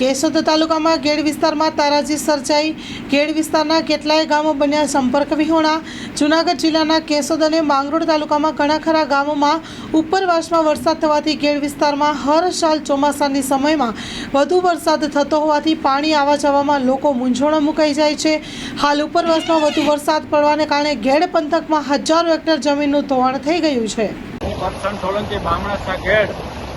કેશોદ તાલુકામાં ગેડ વિસ્તારમાં તારાજી સર્જાઈ. ગેડ વિસ્તારના કેટલાય ગામો બન્યા સંપર્ક વિહોણા. જૂનાગઢ જિલ્લાના કેશોદ અને માંગરોળ તાલુકામાં ઘણા ખરા ગામોમાં ઉપરવાસમાં વરસાદ થવાથી ગેડ વિસ્તારમાં હર સાલ ચોમાસાની સમયમાં વધુ વરસાદ થતો હોવાથી પાણી આવવા જવામાં લોકો મૂંઝવણો મુકાઈ જાય છે. હાલ ઉપરવાસમાં વધુ વરસાદ પડવાને કારણે ગેડ પંથકમાં હજારો હેક્ટર જમીનનું ધોવાણ થઈ ગયું છે.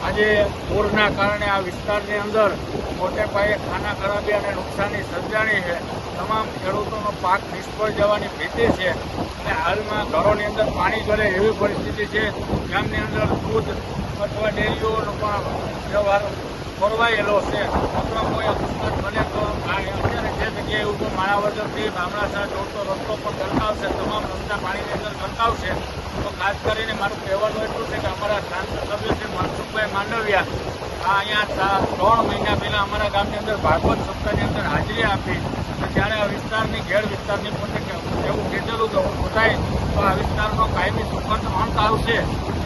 આજે પૂરના કારણે આ વિસ્તારની અંદર મોટે પાયે ખાના ખરાબી અને નુકસાની સર્જાણી છે. તમામ ખેડૂતોનો પાક નિષ્ફળ જવાની ભીતિ છે. અને હાલમાં ઘરોની અંદર પાણી ગળે એવી પરિસ્થિતિ છે. ગામની અંદર દૂધ અથવા ડેરીઓનો પણ વ્યવહાર ખોરવાયેલો છે. અથવા કોઈ અકસ્માત બને તો અત્યારે જે જગ્યાએ ઊભો માણાવદરથી બામણાસા જોડતો રસ્તો પણ ગરકાવશે. તમામ રસ્તા પાણીની અંદર ગરકાવશે. તો ખાસ કરીને મારું કહેવાનું એટલું છે કે અમારા સાંસદ સભ્ય છે, મનસુખભાઈ માંડવિયા. આ અહીંયા ત્રણ મહિના પહેલાં અમારા ગામની અંદર ભાગવત સપ્તાહની અંદર હાજરી આપી. ત્યારે આ વિસ્તારની ઘેર વિસ્તારની પોતે એવું તો આ વિસ્તારનો કાયમી સુખદ અંત આવશે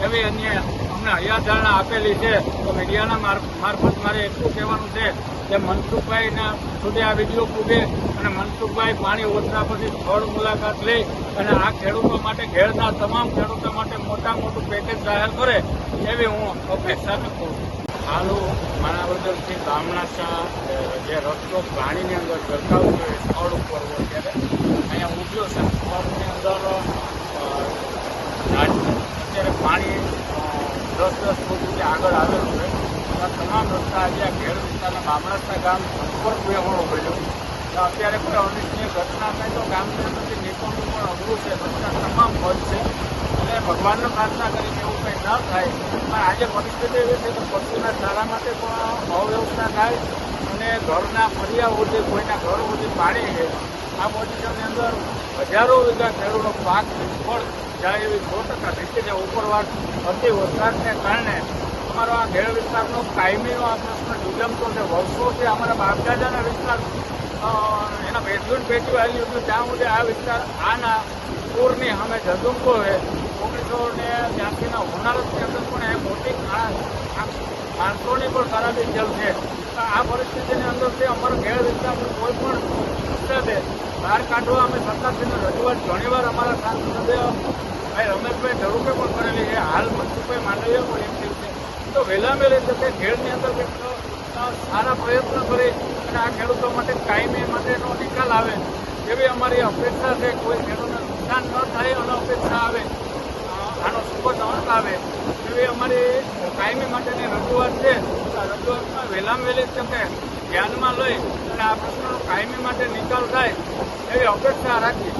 એવી અન્ય અમને હૈયાધારણા આપેલી છે. તો મીડિયાના માર- મારફત મારે એટલું કહેવાનું છે કે મનસુખભાઈના સુધી આ વીડિયો પૂગે અને મનસુખભાઈ પાણી ઓછા પછી સ્થળ મુલાકાત લઈ અને આ ખેડૂતો માટે ઘેરના તમામ ખેડૂતો માટે મોટા મોટું પેકેજ જાહેર કરે એવી હું અપેક્ષા રાખું હાલો માણાવદરથી ગામનાસા જે રસ્તો પાણીની અંદર ગરકાવ છે સ્થળ ઉપર હોય ત્યારે અહીંયા ઉગ્યો છે. સ્થળની અંદર અત્યારે પાણી દસ દસ ફૂટ સુધી આગળ આવેલું છે. આ તમામ રસ્તા આજે આ ઘેર વિસ્તારના બામણાસા ગામ ઉપર બન્યો તો અત્યારે કોઈ અનિચ્છનીય ઘટના થાય તો ગામની અંદરથી નીકળવું પણ અઘરું છે રસ્તા તમામ બંધ છે. એટલે ભગવાનને પ્રાર્થના કરી કે એવું કંઈ ન થાય. પણ આજે પરિસ્થિતિ એવી છે કે પશુના ચારા માટે પણ અવ્યવસ્થા થાય અને ઘરના ફરિયા સુધી, કોઈના ઘર સુધી પાણી છે આ પોઝિશનની અંદર હજારો વીઘા ખેડૂતો પાક નિષ્ફળ જાય એવી સો ટકા નીચે છે. ઉપરવાસ અતિ વરસાદને કારણે અમારો આ ઘેર વિસ્તારનો કાયમીનો આ પ્રશ્ન જુજમતો છે. વર્ષોથી અમારા બાપદાદાના વિસ્તાર એના બેઝમેન્ટ પેટી વાળી હતું ત્યાં સુધી આ વિસ્તાર, આના પૂરની અમે જજુમતો છે ઓગણીસો ને ત્યાંસીના હોનારતની અંદર પણ એ મોટી માણસોની પણ ખરાબી ચલ છે. આ પરિસ્થિતિની અંદરથી અમારો ઘેર વિસ્તારનું કોઈ પણ મુદ્દે બહાર કાઢવા અમે સરકારશ્રીને રજૂઆત ઘણીવાર અમારા સાંસદ ભાઈ રમેશભાઈ ધરુકે પણ કરેલી છે. હાલ મનસુખભાઈ માંડવીએ પણ એક્ટિવ છે. તો વહેલા વહેલી તકે ઘેરની અંદર સારા પ્રયત્ન કરી અને આ ખેડૂતો માટે કાયમી માટેનો નિકાલ આવે એવી અમારી અપેક્ષા છે. કોઈ ખેડૂતને નુકસાન ન થાય અને અપેક્ષા આવે. આનો સુખો અંત આવે. એવી અમારી કાયમી માટેની રજૂઆત છે. રજૂઆતમાં વહેલામાં વહેલી તકે ધ્યાનમાં લઈ અને આ પ્રશ્નનો કાયમી માટે નિકાલ થાય એવી અપેક્ષા રાખી